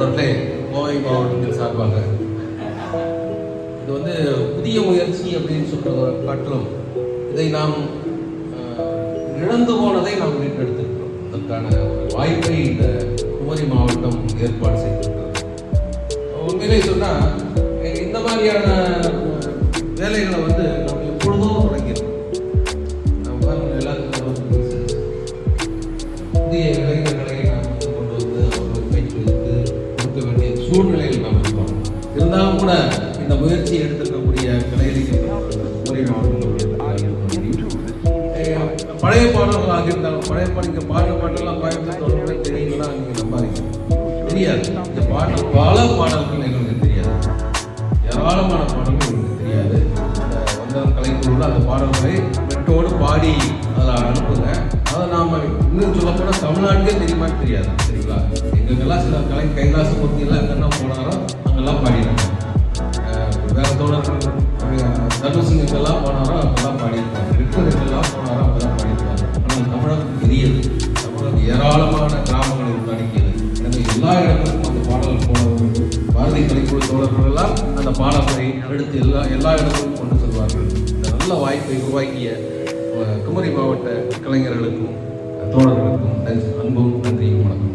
அவர்களே கோவை மாவட்டத்தின் சார்பாக. இது வந்து புதிய முயற்சி அப்படின்னு சொல்றத காட்டிலும் இதை நாம் இழந்து போனதை நாம் மீட்டெடுத்திருக்கிறோம். அதற்கான ஒரு வாய்ப்பை இந்த குமரி மாவட்டம் ஏற்பாடு செய்திருக்கிறது. உண்மையிலே சொன்னா இந்த மாதிரியான சூழ்நிலையில் நாம் இருக்கோம். இருந்தாலும் கூட இந்த முயற்சியை எடுத்திருக்கக்கூடிய கலைஞர்கள் பழைய பாடல்களாக இருந்தாலும் பழைய பாட்டு பாடுற பாட்டெல்லாம் கோயம்புத்தூர் தெரியுங்களா நீங்கள் நம்பாதீங்க. தெரியாது. இந்த பாட்டு பல பாடல்கள் எங்களுக்கு தெரியாது. ஏராளமான பாடல்கள் எங்களுக்கு தெரியாது. அந்த வந்தவன் கலைக்குழுவில் அந்த பாடல்களை மெட்டோடு பாடி அதில் அனுப்புங்க. அதை நாம் இன்னும் சொல்லப்போனால் தமிழ்நாட்டுக்கே தெரியுமா தெரியாது சரிங்களா? எங்களுக்கெல்லாம் சில கலை கைலாச மூர்த்தியெல்லாம் எங்கன்னா போனாரோ அங்கெல்லாம் பாடினாங்க. வேற தோழர்கள் தர்மசிங்கெல்லாம் போனாரோ அங்கெல்லாம் பாடியிருக்காங்க ரிட்டனுக்கெல்லாம் போனாரோ அங்கெல்லாம் பாடியிருக்காங்க ஆனால் தமிழகம் பெரியது தமிழகம் ஏராளமான கிராமங்களை உள்ளடக்கியது எனவே எல்லா இடங்களுக்கும் அந்த பாடல் போனவர்கள் பாரதிய கலைக்குழு தோழர்கள் எல்லாம் அந்த பாடல்களை எடுத்து எல்லா எல்லா இடங்களுக்கும் கொண்டு செல்வார்கள். இந்த நல்ல வாய்ப்பை உருவாக்கிய குமரி மாவட்ட கலைஞர்களுக்கும் தோழர்களுக்கும் அன்பும் நன்றியும் வணக்கம்